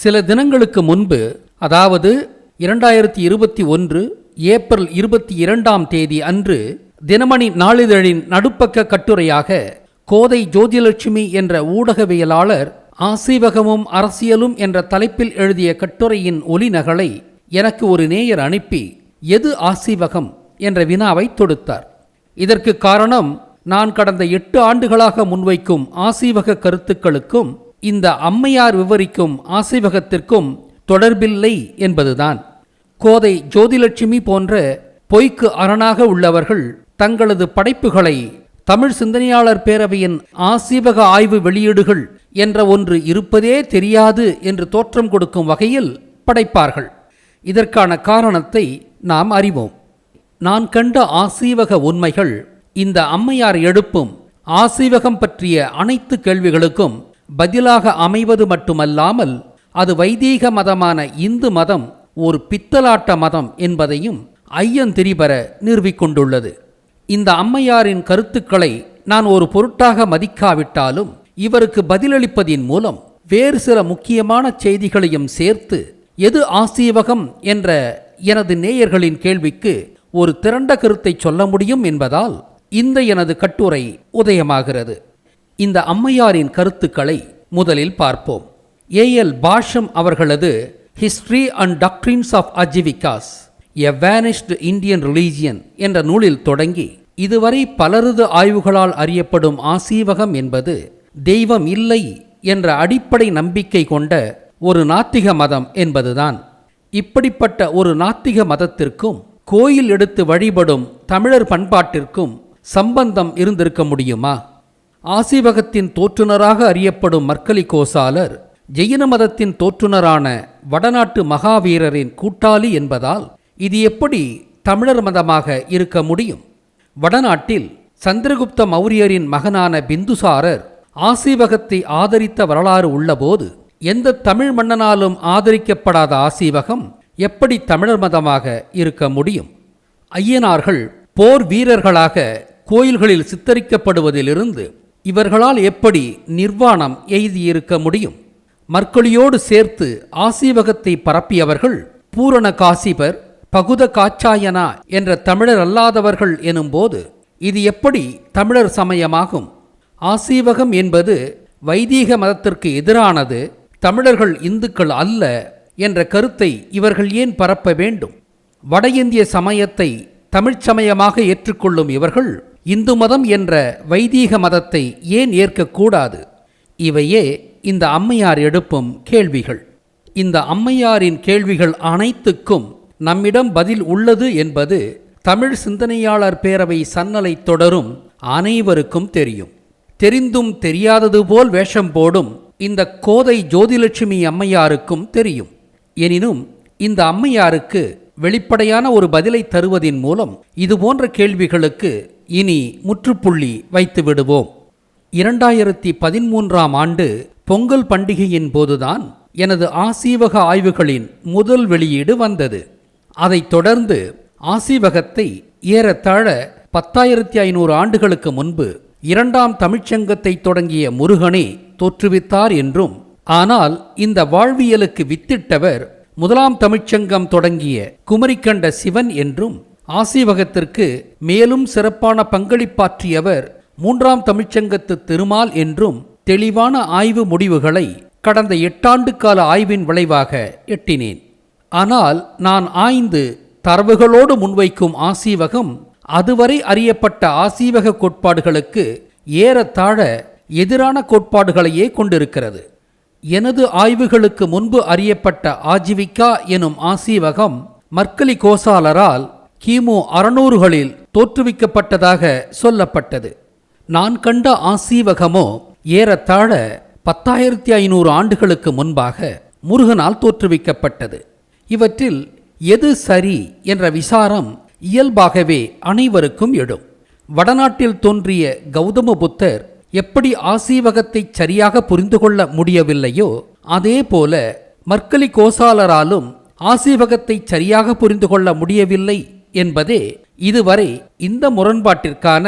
சில தினங்களுக்கு முன்பு அதாவது இரண்டாயிரத்தி இருபத்தி ஒன்று ஏப்ரல் இருபத்தி இரண்டாம் தேதி அன்று தினமணி நாளிதழின் நடுப்பக்க கட்டுரையாக கோதை ஜோதிலட்சுமி என்ற ஊடகவியலாளர் ஆசீவகமும் அரசியலும் என்ற தலைப்பில் எழுதிய கட்டுரையின் ஒலிநகலை எனக்கு ஒரு நேயர் அனுப்பி எது ஆசீவகம்? என்ற வினாவை தொடுத்தார். இதற்கு காரணம் நான் கடந்த எட்டு ஆண்டுகளாக முன்வைக்கும் ஆசீவக கருத்துக்களுக்கும் இந்த அம்மையார் விவரிக்கும் ஆசீவகத்திற்கும் தொடர்பில்லை என்பதுதான். கோதை ஜோதிலட்சுமி போன்ற பொய்க்கு அரணாக உள்ளவர்கள் தங்களது படைப்புகளை தமிழ் சிந்தனையாளர் பேரவையின் ஆசீவக ஆய்வு வெளியீடுகள் என்ற ஒன்று இருப்பதே தெரியாது என்று தோற்றம் கொடுக்கும் வகையில் படைப்பார்கள். இதற்கான காரணத்தை நாம் அறிவோம். நான் கண்ட ஆசீவக உண்மைகள் இந்த அம்மையார் எழுப்பும் ஆசீவகம் பற்றிய அனைத்து கேள்விகளுக்கும் பதிலாக அமைவது மட்டுமல்லாமல் அது வைதீக மதமான இந்து மதம் ஒரு பித்தலாட்ட மதம் என்பதையும் ஐயன் திரிபர நிறுவிக்கொண்டுள்ளது இந்த அம்மையாரின் கருத்துக்களை நான் ஒரு பொருட்டாக மதிக்காவிட்டாலும் இவருக்கு பதிலளிப்பதின் மூலம் வேறு சில முக்கியமான செய்திகளையும் சேர்த்து எது ஆசீவகம் என்ற எனது நேயர்களின் கேள்விக்கு ஒரு திரண்ட கருத்தை சொல்ல முடியும் என்பதால் இந்த எனது கட்டுரை உதயமாகிறது. இந்த அம்மையாரின் கருத்துக்களை முதலில் பார்ப்போம். ஏஎல் பாஷம் அவர்களது history and doctrines of Ajivikas a vanished Indian religion என்ற நூலில் தொடங்கி இதுவரை பலரது ஆய்வுகளால் அறியப்படும் ஆசீவகம் என்பது தெய்வம் இல்லை என்ற அடிப்படை நம்பிக்கை கொண்ட ஒரு நாத்திக மதம் என்பதுதான். இப்படிப்பட்ட ஒரு நாத்திக மதத்திற்கும் கோயில் எடுத்து வழிபடும் தமிழர் பண்பாட்டிற்கும் சம்பந்தம் இருந்திருக்க முடியுமா? ஆசீவகத்தின் தோற்றுனராக அறியப்படும் மர்க்கலி கோசாலர் ஜெயின மதத்தின் தோற்றுனரான வடநாட்டு மகாவீரரின் கூட்டாளி என்பதால் இது எப்படி தமிழர் மதமாக இருக்க முடியும்? வடநாட்டில் சந்திரகுப்த மௌரியரின் மகனான பிந்துசாரர் ஆசீவகத்தை ஆதரித்த வரலாறு உள்ளபோது எந்த தமிழ் மன்னனாலும் ஆதரிக்கப்படாத ஆசீவகம் எப்படி தமிழர் மதமாக இருக்க முடியும்? ஐயனார்கள் போர் வீரர்களாக கோயில்களில் சித்தரிக்கப்படுவதிலிருந்து இவர்களால் எப்படி நிர்வாணம் எய்தியிருக்க முடியும்? மற்கொழியோடு சேர்த்து ஆசீவகத்தை பரப்பியவர்கள் பூரண காசிபர் பகுத காச்சாயனா என்ற தமிழர் அல்லாதவர்கள் எனும்போது இது எப்படி தமிழர் சமயமாகும்? ஆசீவகம் என்பது வைதீக மதத்திற்கு எதிரானது தமிழர்கள் இந்துக்கள் அல்ல என்ற கருத்தை இவர்கள் ஏன் பரப்ப வேண்டும்? வட இந்திய சமயத்தை தமிழ்ச் சமயமாக ஏற்றுக்கொள்ளும் இவர்கள் இந்து மதம் என்ற வைதீக மதத்தை ஏன் ஏற்கக்கூடாது? இவையே இந்த அம்மையார் எழுப்பும் கேள்விகள். இந்த அம்மையாரின் கேள்விகள் அனைத்துக்கும் நம்மிடம் பதில் உள்ளது என்பது தமிழ் சிந்தனையாளர் பேரவை சன்னலை தொடரும் அனைவருக்கும் தெரியும். தெரிந்தும் தெரியாதது போல் வேஷம் போடும் இந்த கோதை ஜோதிலட்சுமி அம்மையாருக்கும் தெரியும். எனினும் இந்த அம்மையாருக்கு வெளிப்படையான ஒரு பதிலை தருவதின் மூலம் இதுபோன்ற கேள்விகளுக்கு இனி முற்றுப்புள்ளி வைத்து விடுவோம். இரண்டாயிரத்தி பதிமூன்றாம் ஆண்டு பொங்கல் பண்டிகையின் போதுதான் எனது ஆசீவக ஆய்வுகளின் முதல் வெளியீடு வந்தது. அதைத் தொடர்ந்து ஆசீவகத்தை ஏறத்தாழ பத்தாயிரத்தி ஐநூறு ஆண்டுகளுக்கு முன்பு இரண்டாம் தமிழ்ச்சங்கத்தை தொடங்கிய முருகனே தோற்றுவித்தார் என்றும் ஆனால் இந்த வாழ்வியலுக்கு வித்திட்டவர் முதலாம் தமிழ்ச்சங்கம் தொடங்கிய குமரிக்கண்ட சிவன் என்றும் ஆசீவகத்திற்கு மேலும் சிறப்பான பங்களிப்பாற்றியவர் மூன்றாம் தமிழ்ச்சங்கத்து திருமால் என்றும் தெளிவான ஆய்வு முடிவுகளை கடந்த எட்டாண்டு கால ஆய்வின் விளைவாக எட்டினேன். ஆனால் நான் ஆய்ந்து தரவுகளோடு முன்வைக்கும் ஆசீவகம் அதுவரை அறியப்பட்ட ஆசீவக கோட்பாடுகளுக்கு ஏறத்தாழ எதிரான கோட்பாடுகளையே கொண்டிருக்கிறது. எனது ஆய்வுகளுக்கு முன்பு அறியப்பட்ட ஆஜீவிகா எனும் ஆசீவகம் மர்க்கலி கோசாலரால் கிமு அறுநூறுகளில் தோற்றுவிக்கப்பட்டதாக சொல்லப்பட்டது. நான் கண்ட ஆசீவகமோ ஏறத்தாழ பத்தாயிரத்தி ஐநூறு ஆண்டுகளுக்கு முன்பாக முருகனால் தோற்றுவிக்கப்பட்டது. இவற்றில் எது சரி என்ற விசாரம் இயல்பாகவே அனைவருக்கும் எடும் வடநாட்டில் தோன்றிய கௌதம புத்தர் எப்படி ஆசீவகத்தை சரியாக புரிந்து கொள்ள முடியவில்லையோ அதேபோல மர்க்கலி கோசாலராலும் ஆசீவகத்தை சரியாக புரிந்து கொள்ள முடியவில்லை என்பதே இதுவரை இந்த முரண்பாட்டிற்கான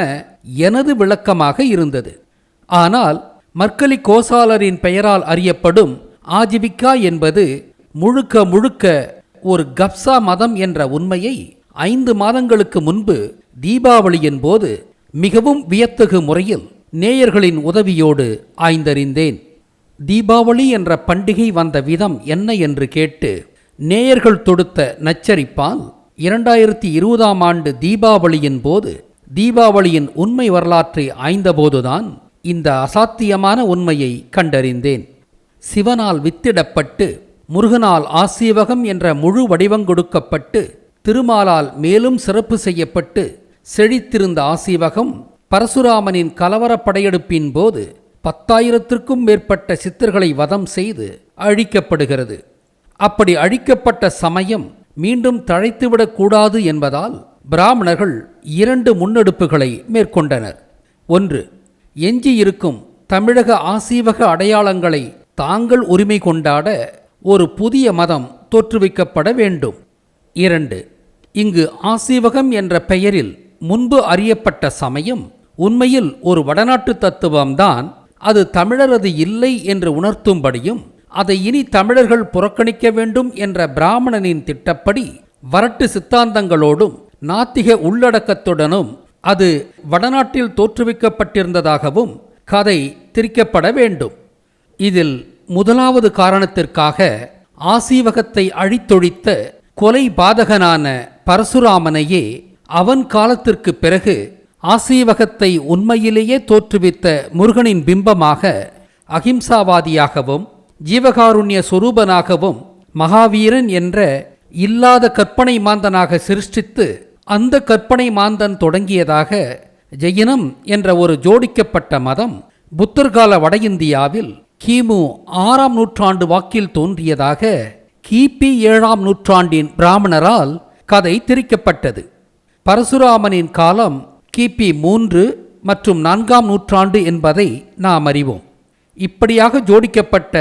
எனது விளக்கமாக இருந்தது. ஆனால் மர்க்கலி கோசாலரின் பெயரால் அறியப்படும் ஆஜீவிகா என்பது முழுக்க முழுக்க ஒரு கப்சா மதம் என்ற உண்மையை ஐந்து மாதங்களுக்கு முன்பு தீபாவளியின் போது மிகவும் வியத்தகு முறையில் நேயர்களின் உதவியோடு ஆய்ந்தறிந்தேன். தீபாவளி என்ற பண்டிகை வந்த விதம் என்ன என்று கேட்டு நேயர்கள் தொடுத்த நச்சரிப்பால் இரண்டாயிரத்தி இருபதாம் ஆண்டு தீபாவளியின் போது தீபாவளியின் உண்மை வரலாற்றை ஆய்ந்தபோதுதான் இந்த அசாத்தியமான உண்மையை கண்டறிந்தேன். சிவனால் வித்திடப்பட்டு முருகனால் ஆசீவகம் என்ற முழு வடிவம் கொடுக்கப்பட்டு திருமாலால் மேலும் சிறப்பு செய்யப்பட்டு செழித்திருந்த ஆசீவகம் பரசுராமனின் கலவரப் படையெடுப்பின் போது பத்தாயிரத்திற்கும் மேற்பட்ட சித்தர்களை வதம் செய்து அழிக்கப்படுகிறது. அப்படி அழிக்கப்பட்ட சமயம் மீண்டும் தழைத்துவிடக் கூடாது என்பதால் பிராமணர்கள் இரண்டு முன்னெடுப்புகளை மேற்கொண்டனர். ஒன்று எஞ்சியிருக்கும் தமிழக ஆசீவக அடையாளங்களை தாங்கள் உரிமை கொண்டாட ஒரு புதிய மதம் தோற்றுவிக்கப்பட வேண்டும். இரண்டு இங்கு ஆசீவகம் என்ற பெயரில் முன்பு அறியப்பட்ட சமயம் உண்மையில் ஒரு வடநாட்டு தத்துவம்தான் அது தமிழரது இல்லை என்று உணர்த்தும்படியும் அதை இனி தமிழர்கள் புறக்கணிக்க வேண்டும் என்ற பிராமணனின் திட்டப்படி வரட்டு சித்தாந்தங்களோடும் நாத்திக உள்ளடக்கத்துடனும் அது வடநாட்டில் தோற்றுவிக்கப்பட்டிருந்ததாகவும் கதை திரிக்கப்பட வேண்டும். இதில் முதலாவது காரணத்திற்காக ஆசீவகத்தை அழித்தொழித்த கொலை பாதகனான பரசுராமனையே அவன் காலத்திற்கு பிறகு ஆசீவகத்தை உண்மையிலேயே தோற்றுவித்த முருகனின் பிம்பமாக அகிம்சாவாதியாகவும் ஜீவகாருண்ய சொரூபனாகவும் மகாவீரன் என்ற இல்லாத கற்பனை மாந்தனாக சிருஷ்டித்து அந்த கற்பனை மாந்தன் தொடங்கியதாக ஜெயினம் என்ற ஒரு ஜோடிக்கப்பட்ட மதம் புத்தர்கால வட இந்தியாவில் கிமு ஆறாம் நூற்றாண்டு வாக்கில் தோன்றியதாக கிபி ஏழாம் நூற்றாண்டின் பிராமணரால் கதை திரிக்கப்பட்டது. பரசுராமனின் காலம் கிபி மூன்று மற்றும் நான்காம் நூற்றாண்டு என்பதை நாம் அறிவோம். இப்படியாக ஜோடிக்கப்பட்ட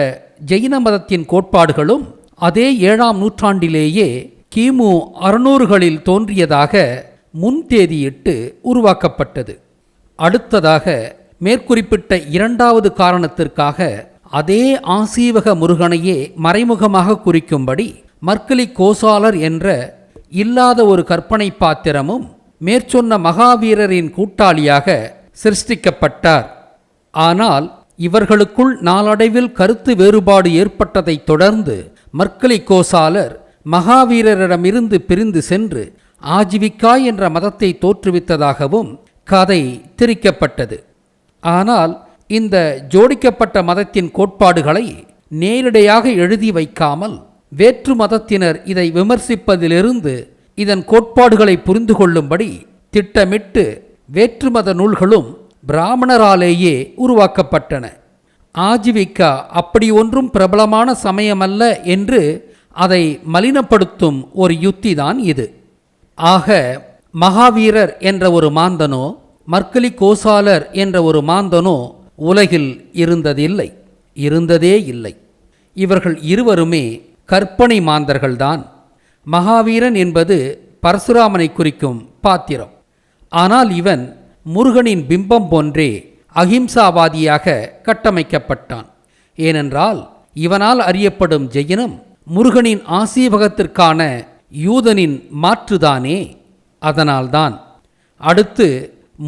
ஜெயின மதத்தின் கோட்பாடுகளும் அதே ஏழாம் நூற்றாண்டிலேயே கிமு அறுநூறுகளில் தோன்றியதாக முன்தேதியிட்டு உருவாக்கப்பட்டது. அடுத்ததாக மேற்குறிப்பிட்ட இரண்டாவது காரணத்திற்காக அதே ஆசீவக முருகனையே மறைமுகமாக குறிக்கும்படி மர்க்கலி கோசாலர் என்ற இல்லாத ஒரு கற்பனை பாத்திரமும் மேற்சொன்ன மகாவீரரின் கூட்டாளியாக சிருஷ்டிக்கப்பட்டார். ஆனால் இவர்களுக்குள் நாளடைவில் கருத்து வேறுபாடு ஏற்பட்டதைத் தொடர்ந்து மர்க்கலி கோசாலர் மகாவீரரிடமிருந்து பிரிந்து சென்று ஆஜீவிகா என்ற மதத்தை தோற்றுவித்ததாகவும் கதை திரிக்கப்பட்டது. ஆனால் இந்த ஜோடிக்கப்பட்ட மதத்தின் கோட்பாடுகளை நேரிடையாக எழுதி வைக்காமல் வேற்று மதத்தினர் இதை விமர்சிப்பதிலிருந்து இதன் கோட்பாடுகளை புரிந்து கொள்ளும்படி திட்டமிட்டு வேற்று மத நூல்களும் பிராமணராலேயே உருவாக்கப்பட்டன. ஆஜீவிகா அப்படி ஒன்றும் பிரபலமான சமயமல்ல என்று அதை மலினப்படுத்தும் ஒரு யுத்திதான் இது. ஆக மகாவீரர் என்ற ஒரு மாந்தனோ மர்க்கலி கோசாலர் என்ற ஒரு மாந்தனோ உலகில் இருந்ததில்லை. இருந்ததே இல்லை. இவர்கள் இருவருமே கற்பனை மாந்தர்கள்தான். மகாவீரன் என்பது பரசுராமனை குறிக்கும் பாத்திரம். ஆனால் இவன் முருகனின் பிம்பம் போன்றே அகிம்சாவாதியாக கட்டமைக்கப்பட்டான். ஏனென்றால் இவனால் அறியப்படும் ஜெயினம் முருகனின் ஆசீவகத்திற்கான யூதனின் மாற்றுதானே. அதனால்தான் அடுத்து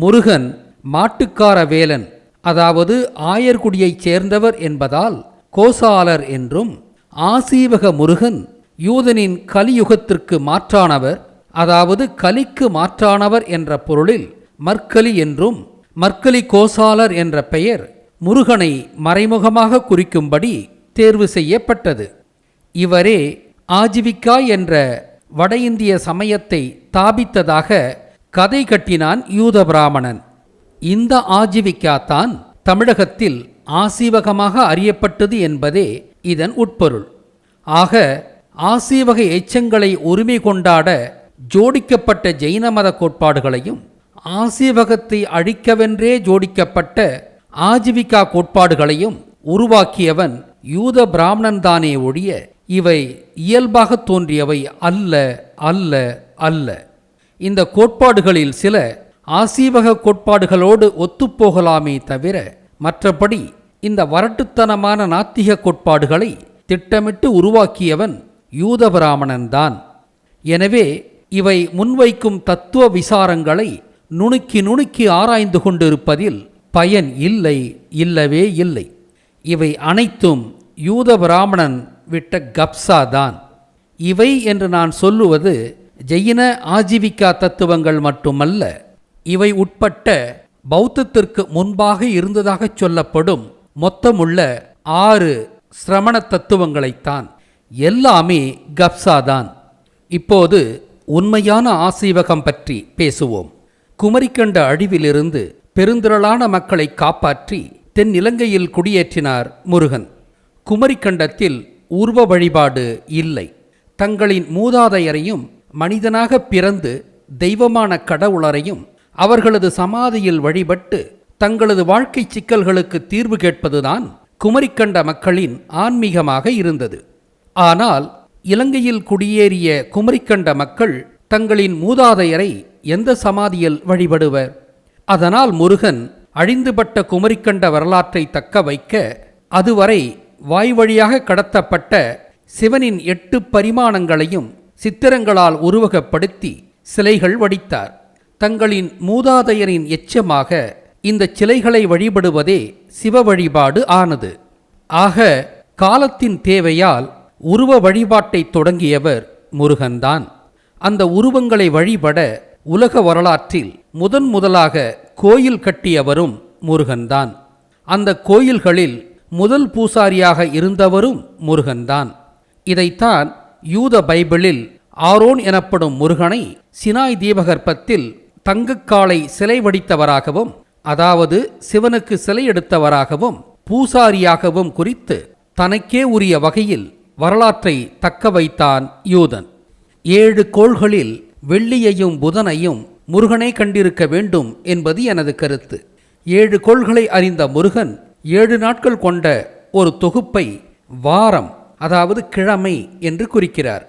முருகன் மாட்டுக்கார வேலன் அதாவது ஆயர்குடியைச் சேர்ந்தவர் என்பதால் கோசாலர் என்றும் ஆசீவக முருகன் யூதனின் கலியுகத்திற்கு மாற்றானவர் அதாவது கலிக்கு மாற்றானவர் என்ற பொருளில் மர்க்கலி என்றும் மர்க்கலி கோசாலர் என்ற பெயர் முருகனை மறைமுகமாக குறிக்கும்படி தேர்வு செய்யப்பட்டது. இவரே ஆஜீவிகா என்ற வட இந்திய சமயத்தை தாபித்ததாக கதை கட்டினான் யூத பிராமணன் இந்த ஆஜீவிகா தான் தமிழகத்தில் ஆசீவகமாக அறியப்பட்டது என்பதே இதன் உட்பொருள். ஆக ஆசீவக எச்சங்களை உரிமை கொண்டாட ஜோடிக்கப்பட்ட ஜெயின மத கோட்பாடுகளையும் ஆசீவகத்தை அழிக்கவென்றே ஜோடிக்கப்பட்ட ஆஜீவிகா கோட்பாடுகளையும் உருவாக்கியவன் யூத பிராமணன்தானே ஒழிய இவை இயல்பாக தோன்றியவை அல்ல அல்ல அல்ல. இந்த கோட்பாடுகளில் சில ஆசீவக கோட்பாடுகளோடு ஒத்துப்போகலாமே தவிர மற்றபடி இந்த வரட்டுத்தனமான நாத்திக கோட்பாடுகளை திட்டமிட்டு உருவாக்கியவன் யூத பிராமணன்தான். எனவே இவை முன்வைக்கும் தத்துவ விசாரங்களை நுணுக்கி நுணுக்கி ஆராய்ந்து கொண்டிருப்பதில் பயன் இல்லை இல்லவே இல்லை. இவை அனைத்தும் யூத பிராமணன் விட்ட கப்சா தான். இவை என்று நான் சொல்லுவது ஜெயின ஆஜீவிகா தத்துவங்கள் மட்டுமல்ல இவை உட்பட்ட பௌத்தத்திற்கு முன்பாக இருந்ததாகச் சொல்லப்படும் மொத்தமுள்ள ஆறு சிரமண தத்துவங்களைத்தான். எல்லாமே கப்சாதான் இப்போது உண்மையான ஆசீவகம் பற்றி பேசுவோம். குமரிக்கண்ட அழிவிலிருந்து பெருந்திரளான மக்களை காப்பாற்றி தென் இலங்கையில் குடியேற்றினார் முருகன். குமரிக்கண்டத்தில் உருவ வழிபாடு இல்லை. தங்களின் மூதாதையரையும் மனிதனாக பிறந்து தெய்வமான கடவுளரையும் அவர்களது சமாதியில் வழிபட்டு தங்களது வாழ்க்கை சிக்கல்களுக்கு தீர்வு கேட்பதுதான் குமரிக்கண்ட மக்களின் ஆன்மீகமாக இருந்தது. ஆனால் இலங்கையில் குடியேறிய குமரிக்கண்ட மக்கள் தங்களின் மூதாதையரை எந்த சமாதியில் வழிபடுவர்? அதனால் முருகன் அழிந்துபட்ட குமரிக்கண்ட வரலாற்றை தக்க வைக்க அதுவரை வாய் வழியாக கடத்தப்பட்ட சிவனின் எட்டு பரிமாணங்களையும் சித்திரங்களால் உருவகப்படுத்தி சிலைகள் வடித்தார். தங்களின் மூதாதையரின் எச்சமாக இந்த சிலைகளை வழிபடுவதே சிவ வழிபாடு ஆனது. ஆக காலத்தின் தேவையால் உருவ வழிபாட்டை தொடங்கியவர் முருகன்தான். அந்த உருவங்களை வழிபட உலக வரலாற்றில் முதன் முதலாக கோயில் கட்டியவரும் முருகன்தான். அந்த கோயில்களில் முதல் பூசாரியாக இருந்தவரும் முருகன்தான். இதைத்தான் யூத பைபிளில் ஆரோன் எனப்படும் முருகனை சினாய் தீபகற்பத்தில் தங்கக்காலை சிலை வடித்தவராகவும் அதாவது சிவனுக்கு சிலை எடுத்தவராகவும் பூசாரியாகவும் குறித்து தனக்கே உரிய வகையில் வரலாற்றை தக்க வைத்தான் யூதன். ஏழு கோள்களில் வெள்ளியையும் புதனையும் முருகனே கண்டிருக்க வேண்டும் என்பது எனது கருத்து. ஏழு கோள்களை அறிந்த முருகன் ஏழு நாட்கள் கொண்ட ஒரு தொகுப்பை வாரம் அதாவது கிழமை என்று குறிக்கிறார்.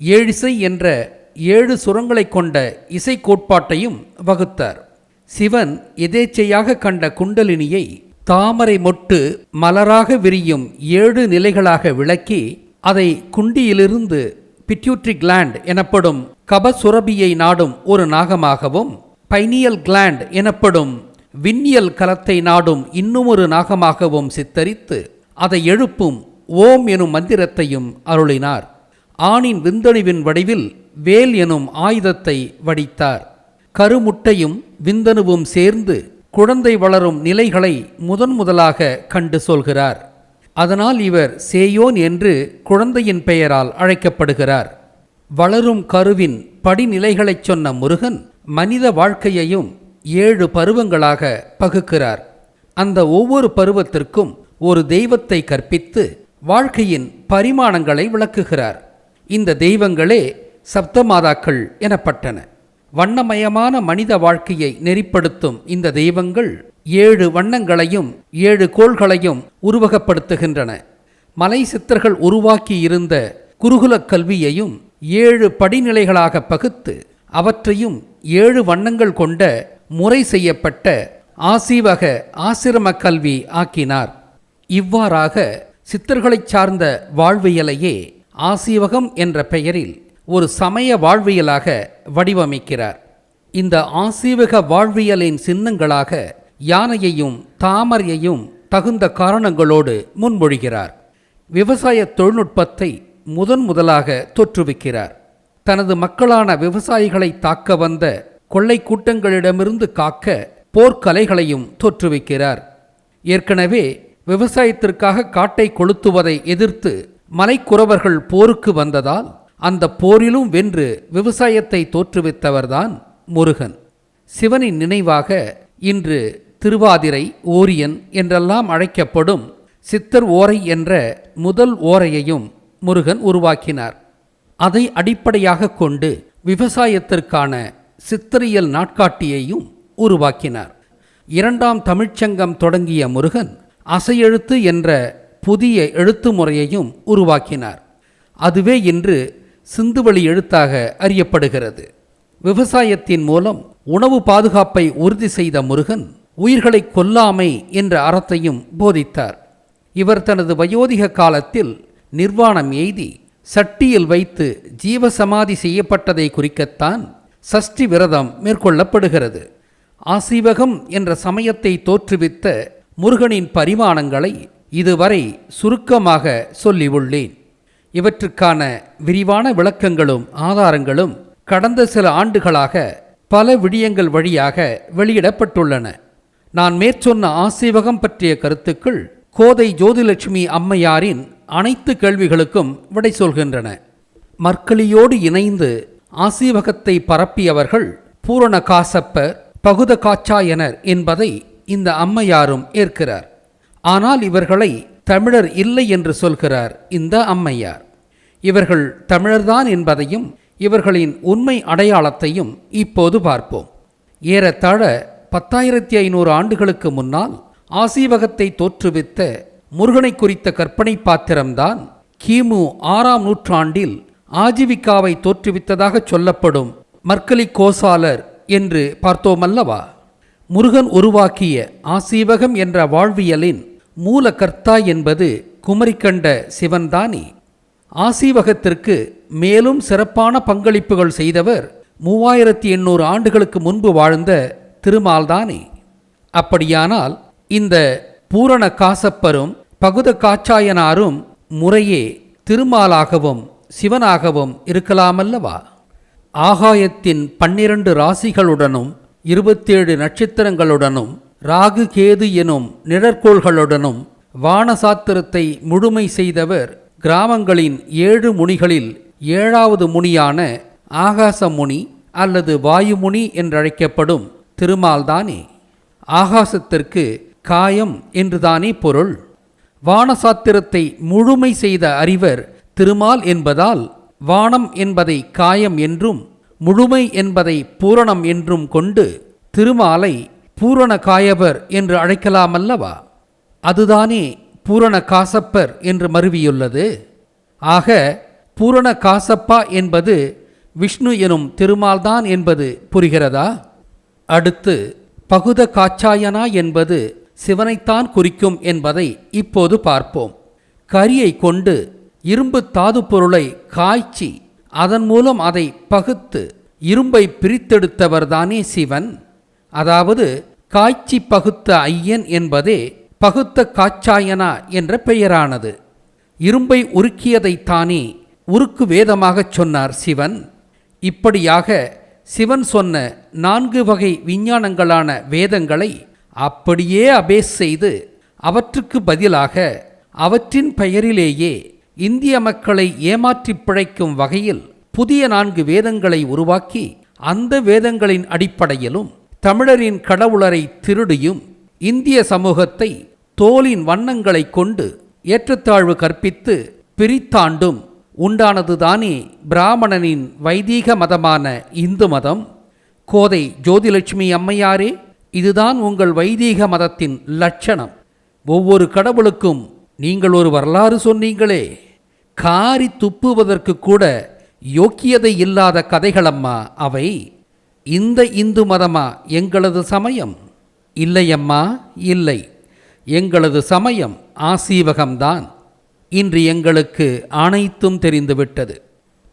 ஏழிசை என்ற ஏழு சுரங்களை கொண்ட இசை கோட்பாட்டையும் வகுத்தார். சிவன் எதேச்சையாக கண்ட குண்டலினியை தாமரை மொட்டு மலராக விரியும் ஏழு நிலைகளாக விளக்கி அதை குண்டியிலிருந்து பிட்யூட்ரி கிளாண்ட் எனப்படும் கபசுரபியை நாடும் ஒரு நாகமாகவும் பைனியல் கிளாண்ட் எனப்படும் விண்ணியல் கலத்தை நாடும் இன்னுமொரு நாகமாகவும் சித்தரித்து அதை எழுப்பும் ஓம் எனும் மந்திரத்தையும் அருளினார். ஆணின் விந்தணுவின் வடிவில் வேல் எனும் ஆயுதத்தை வடித்தார். கருமுட்டையும் விந்தணுவும் சேர்ந்து குழந்தை வளரும் நிலைகளை முதன் முதலாக கண்டு சொல்கிறார். அதனால் இவர் சேயோன் என்று குழந்தையின் பெயரால் அழைக்கப்படுகிறார். வளரும் கருவின் படிநிலைகளைச் சொன்ன முருகன் மனித வாழ்க்கையையும் ஏழு பருவங்களாக பகுக்கிறார். அந்த ஒவ்வொரு பருவத்திற்கும் ஒரு தெய்வத்தை கற்பித்து வாழ்க்கையின் பரிமாணங்களை விளக்குகிறார். இந்த தெய்வங்களே சப்தமாதாக்கள் எனப்பட்டன. வண்ணமயமான மனித வாழ்க்கையை நெறிப்படுத்தும் இந்த தெய்வங்கள் ஏழு வண்ணங்களையும் ஏழு கோள்களையும் உருவகப்படுத்துகின்றன. மலை சித்தர்கள் உருவாக்கி இருந்த குருகுலக் கல்வியையும் ஏழு படிநிலைகளாக பகுத்து அவற்றையும் ஏழு வண்ணங்கள் கொண்ட முறை செய்யப்பட்ட ஆசீவக ஆசிரம கல்வி ஆக்கினார். இவ்வாறாக சித்தர்களைச் சார்ந்த வாழ்வியலையே ஆசீவகம் என்ற பெயரில் ஒரு சமய வாழ்வியலாக வடிவமைக்கிறார். இந்த ஆசீவக வாழ்வியலின் சின்னங்களாக யானையையும் தாமரையையும் தகுந்த காரணங்களோடு முன்மொழிகிறார். விவசாய தொழில்நுட்பத்தை முதன் முதலாக தோற்றுவிக்கிறார். தனது மக்களான விவசாயிகளை தாக்க வந்த கொள்ளை கூட்டங்களிடமிருந்து காக்க போர்க்கலைகளையும் தோற்றுவிக்கிறார். ஏற்கனவே விவசாயத்திற்காக காட்டை கொளுத்துவதை எதிர்த்து மலைக்குறவர்கள் போருக்கு வந்ததால் அந்த போரிலும் வென்று விவசாயத்தை தோற்றுவித்தவர்தான் முருகன். சிவனின் நினைவாக இன்று திருவாதிரை ஓரியன் என்றெல்லாம் அழைக்கப்படும் சித்தர் ஓரை என்ற முதல் ஓரையையும் முருகன் உருவாக்கினார். அதை அடிப்படையாக கொண்டு விவசாயத்திற்கான சித்தரியல் நாட்காட்டியையும் உருவாக்கினார். இரண்டாம் தமிழ்ச்சங்கம் தொடங்கிய முருகன் அசையெழுத்து என்ற புதிய எழுத்து முறையையும் உருவாக்கினார். அதுவே இன்று சிந்துவெளி எழுத்தாக அறியப்படுகிறது. விவசாயத்தின் மூலம் உணவு பாதுகாப்பை உறுதி செய்த முருகன் உயிர்களை கொல்லாமை என்ற அறத்தையும் போதித்தார். இவர் தனது வயோதிக காலத்தில் நிர்வாணம் எய்தி சட்டியில் வைத்து ஜீவசமாதி செய்யப்பட்டதை குறிக்கத்தான் சஷ்டி விரதம் மேற்கொள்ளப்படுகிறது. ஆசீவகம் என்ற சமயத்தை தோற்றுவித்த முருகனின் பரிமாணங்களை இதுவரை சுருக்கமாக சொல்லியுள்ளேன். இவற்றுக்கான விரிவான விளக்கங்களும் ஆதாரங்களும் கடந்த சில ஆண்டுகளாக பல விடயங்கள் வழியாக வெளியிடப்பட்டுள்ளன. நான் மேற்சொன்ன ஆசீவகம் பற்றிய கருத்துக்கள் கோதை ஜோதிலட்சுமி அம்மையாரின் அனைத்து கேள்விகளுக்கும் விடை சொல்கின்றன. மற்களியோடு இணைந்து ஆசீவகத்தை பரப்பியவர்கள் பூரண காசப்பர் பகுத காச்சாயனர் என்பதை இந்த அம்மையாரும் ஏற்கிறார். ஆனால் இவர்களை தமிழர் இல்லை என்று சொல்கிறார் இந்த அம்மையார். இவர்கள் தமிழர்தான் என்பதையும் இவர்களின் உண்மை அடையாளத்தையும் இப்போது பார்ப்போம். ஏறத்தாழ பத்தாயிரத்தி ஐநூறு ஆண்டுகளுக்கு முன்னால் ஆசீவகத்தை தோற்றுவித்த முருகனை குறித்த கற்பனை பாத்திரம்தான் கிமு ஆறாம் நூற்றாண்டில் ஆஜீவிகாவை தோற்றுவித்ததாக சொல்லப்படும் மர்க்கலி கோசாலர் என்று பார்த்தோமல்லவா? முருகன் உருவாக்கிய ஆசீவகம் என்ற வாழ்வியலின் மூல கர்த்தா என்பது குமரிக்கண்ட சிவன்தானே. ஆசீவகத்திற்கு மேலும் சிறப்பான பங்களிப்புகள் செய்தவர் மூவாயிரத்தி எண்ணூறு ஆண்டுகளுக்கு முன்பு வாழ்ந்த திருமால்தானே? அப்படியானால் இந்த பூரண காசப்பரும் பகுத காச்சாயனாரும் முறையே திருமாலாகவும் சிவனாகவும் இருக்கலாமல்லவா? ஆகாயத்தின் பன்னிரண்டு ராசிகளுடனும் இருபத்தேழு நட்சத்திரங்களுடனும் ராகு கேது எனும் நிழற்கோள்களுடனும் வானசாத்திரத்தை முழுமை செய்தவர் கிராமங்களின் ஏழு முனிகளில் ஏழாவது முனியான ஆகாச முனி அல்லது வாயுமுனி என்றழைக்கப்படும் திருமால்தானே? ஆகாசத்திற்கு காயம் என்றுதானே பொருள்? வானசாத்திரத்தை முழுமை செய்த அறிவர் திருமால் என்பதால் வானம் என்பதை காயம் என்றும் முழுமை என்பதை பூரணம் என்றும் கொண்டு திருமாலை பூரண காயவர் என்று அழைக்கலாமல்லவா? அதுதானே பூரண காசப்பர் என்று மருவியுள்ளது. ஆக பூரண காசப்பா என்பது விஷ்ணு எனும் திருமால்தான் என்பது புரிகிறதா? அடுத்து பகுத காச்சாயனா என்பது சிவனைத்தான் குறிக்கும் என்பதை இப்போது பார்ப்போம். கரியை கொண்டு இரும்பு தாது பொருளை காய்ச்சி அதன் மூலம் அதை பகுத்து இரும்பை பிரித்தெடுத்தவர்தானே சிவன்? அதாவது காய்ச்சி பகுத்த ஐயன் என்பதே பகுத்த காச்சாயனா என்ற பெயரானது. இரும்பை உருக்கியதைத்தானே உருக்கு வேதமாகச் சொன்னார் சிவன். இப்படியாக சிவன் சொன்ன நான்கு வகை விஞ்ஞானங்களான வேதங்களை அப்படியே அபேஸ் செய்து அவற்றுக்கு பதிலாக அவற்றின் பெயரிலேயே இந்திய மக்களை ஏமாற்றி பிழைக்கும் வகையில் புதிய நான்கு வேதங்களை உருவாக்கி அந்த வேதங்களின் அடிப்படையிலும் தமிழரின் கடவுளரை திருடியும் இந்திய சமூகத்தை தோலின் வண்ணங்களை கொண்டு ஏற்றத்தாழ்வு கற்பித்து பிரித்தாண்டும் உண்டானதுதானே பிராமணனின் வைதீக மதமான இந்து மதம். கோதை ஜோதிலட்சுமி அம்மையாரே இதுதான் உங்கள் வைதீக மதத்தின் லட்சணம். ஒவ்வொரு கடவுளுக்கும் நீங்கள் ஒரு வரலாறு சொன்னீங்களே. காரி துப்புவதற்கு கூட யோக்கியதை இல்லாத கதைகளம்மா அவை. இந்த இந்து மதமா எங்களது சமயம்? இல்லையம்மா இல்லை. எங்களது சமயம் ஆசீவகம்தான். இன்று எங்களுக்கு அனைத்தும் தெரிந்துவிட்டது.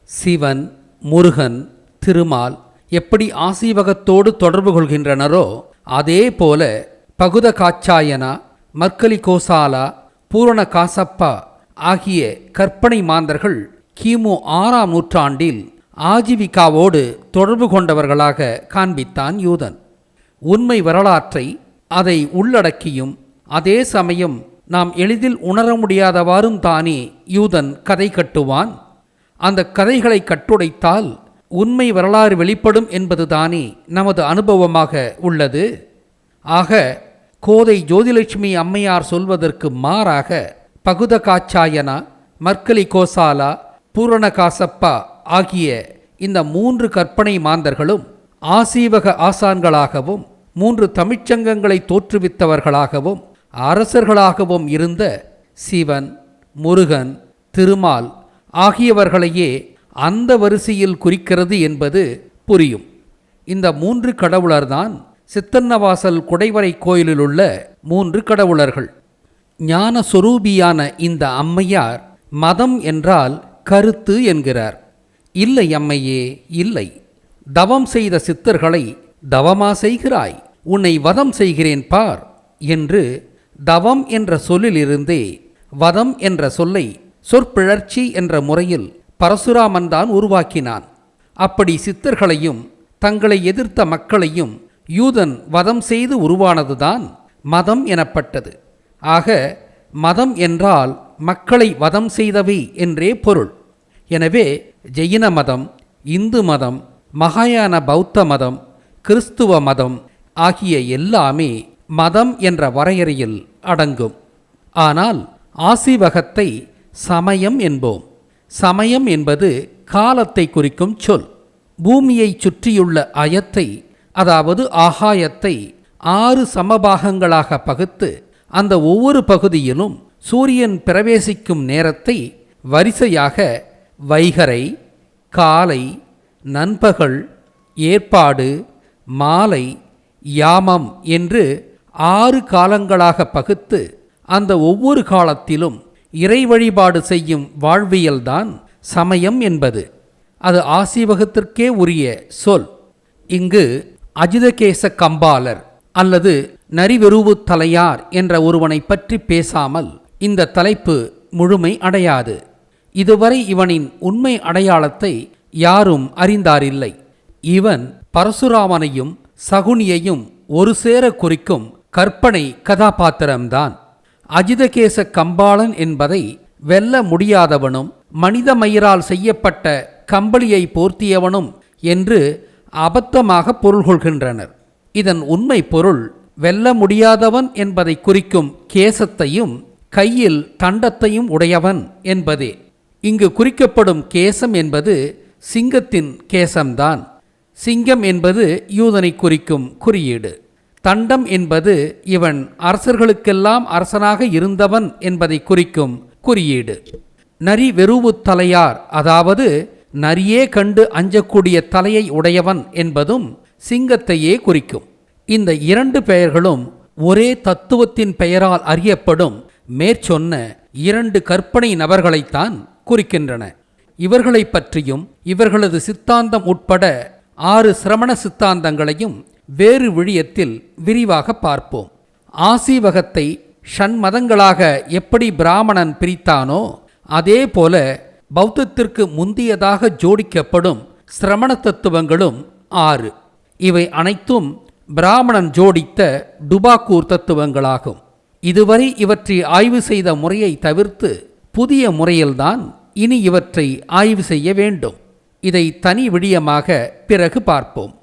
சிவன் முருகன் திருமால் எப்படி ஆசீவகத்தோடு தொடர்பு கொள்கின்றனரோ அதே போல பகுத காச்சாயனா மர்க்கலி கோசாலா பூரண காசப்பா ஆகிய கற்பனை மாந்தர்கள் கிமு ஆறாம் நூற்றாண்டில் ஆஜீவிகாவோடு தொடர்பு கொண்டவர்களாக காண்பித்தான் யூதன். உண்மை வரலாற்றை அதை உள்ளடக்கியும் அதே சமயம் நாம் எளிதில் உணர முடியாதவாறும் தானே யூதன் கதை கட்டுவான்? அந்த கதைகளை கட்டுடைத்தால் உண்மை வரலாறு வெளிப்படும் என்பதுதானே நமது அனுபவமாக உள்ளது. ஆக கோதை ஜோதிலட்சுமி அம்மையார் சொல்வதற்கு மாறாக பகுத காச்சாயனா மர்க்கலி கோசாலா பூரண காசப்பா ஆகிய இந்த மூன்று கற்பனை மாந்தர்களும் ஆசீவக ஆசான்களாகவும் மூன்று தமிழ்ச்சங்கங்களை தோற்றுவித்தவர்களாகவும் அரசர்களாகவும் இருந்த சிவன் முருகன் திருமால் ஆகியவர்களையே அந்த வரிசையில் குறிக்கிறது என்பது புரியும். இந்த மூன்று கடவுளர்தான் சித்தன்னவாசல் குடைவரை கோயிலில் உள்ள மூன்று கடவுளர்கள். ஞான சொரூபியான இந்த அம்மையார் மதம் என்றால் கருத்து என்கிறார். இல்லை அம்மையே இல்லை. தவம் செய்த சித்தர்களை தவமா செய்கிறாய். உன்னை வதம் செய்கிறேன் பார் என்று தவம் என்ற சொல்லிலிருந்தே வதம் என்ற சொல்லை சொற்பிழற்சி என்ற முறையில் பரசுராமன் தான் உருவாக்கினான். அப்படி சித்தர்களையும் தங்களை எதிர்த்த மக்களையும் யூதன் வதம் செய்து உருவானதுதான் மதம் எனப்பட்டது. ஆக மதம் என்றால் மக்களை வதம் செய்தவை என்றே பொருள். எனவே ஜெயின மதம் இந்து மதம் மகாயான பௌத்த மதம் கிறிஸ்துவ மதம் ஆகிய எல்லாமே மதம் என்ற வரையறையில் அடங்கும். ஆனால் ஆசிவகத்தை சமயம் என்போம். சமயம் என்பது காலத்தை குறிக்கும் சொல். பூமியைச் சுற்றியுள்ள அயத்தை அதாவது ஆகாயத்தை ஆறு சமபாகங்களாக பகுத்து அந்த ஒவ்வொரு பகுதியிலும் சூரியன் பிரவேசிக்கும் நேரத்தை வரிசையாக வைகரை காலை நண்பகல் ஏற்பாடு மாலை யாமம் என்று ஆறு காலங்களாக பகுத்து அந்த ஒவ்வொரு காலத்திலும் இறை வழிபாடு செய்யும் வாழ்வியல்தான் சமயம் என்பது. அது ஆசீவகத்திற்கே உரிய சொல். இங்கு அஜிதகேச கம்பாலர் அல்லது நரிவெருவு தலையார் என்ற ஒருவனை பற்றி பேசாமல் இந்த தலைப்பு முழுமை அடையாது. இதுவரை இவனின் உண்மை அடையாளத்தை யாரும் அறிந்தாரில்லை. இவன் பரசுராமனையும் சகுனியையும் ஒரு சேர குறிக்கும் கற்பனை கதாபாத்திரம்தான். அஜிதகேச கம்பாளன் என்பதை வெல்ல முடியாதவனும் மனித மயிரால் செய்யப்பட்ட கம்பளியை போர்த்தியவனும் என்று அபத்தமாக பொருள் கொள்கின்றனர் இதன் உண்மை பொருள் வெல்ல முடியாதவன் என்பதை குறிக்கும் கேசத்தையும் கையில் தண்டத்தையும் உடையவன் என்பதே. இங்கு குறிக்கப்படும் கேசம் என்பது சிங்கத்தின் கேசம்தான். சிங்கம் என்பது யூதனை குறிக்கும் குறியீடு. தண்டம் என்பது இவன் அரசர்களுக்கெல்லாம் அரசனாக இருந்தவன் என்பதை குறிக்கும் குறியீடு. நரி வெறுவு தலையார் அதாவது நரியே கண்டு அஞ்சக்கூடிய தலையை உடையவன் என்பதும் சிங்கத்தையே குறிக்கும். இந்த இரண்டு பெயர்களும் ஒரே தத்துவத்தின் பெயரால் அறியப்படும் மேற்சொன்ன இரண்டு கற்பனை நபர்களைத்தான் குறிக்கின்றன. இவர்களைப் பற்றியும் இவர்களது சித்தாந்தம் உட்பட ஆறு சிரமண சித்தாந்தங்களையும் வேறு விழியத்தில் விரிவாக பார்ப்போம். ஆசீவகத்தை ஷண்மதங்களாக எப்படி பிராமணன் பிரித்தானோ அதே போல பௌத்தத்திற்கு முந்தியதாக ஜோடிக்கப்படும் சிரமண தத்துவங்களும் ஆறு. இவை அனைத்தும் பிராமணன் ஜோடித்த டுபாக்கூர் தத்துவங்களாகும். இதுவரை இவற்றை ஆய்வு செய்த முறையை தவிர்த்து புதிய முறையில்தான் இனி இவற்றை ஆய்வு செய்ய வேண்டும். இதை தனி விடியமாக பிறகு பார்ப்போம்.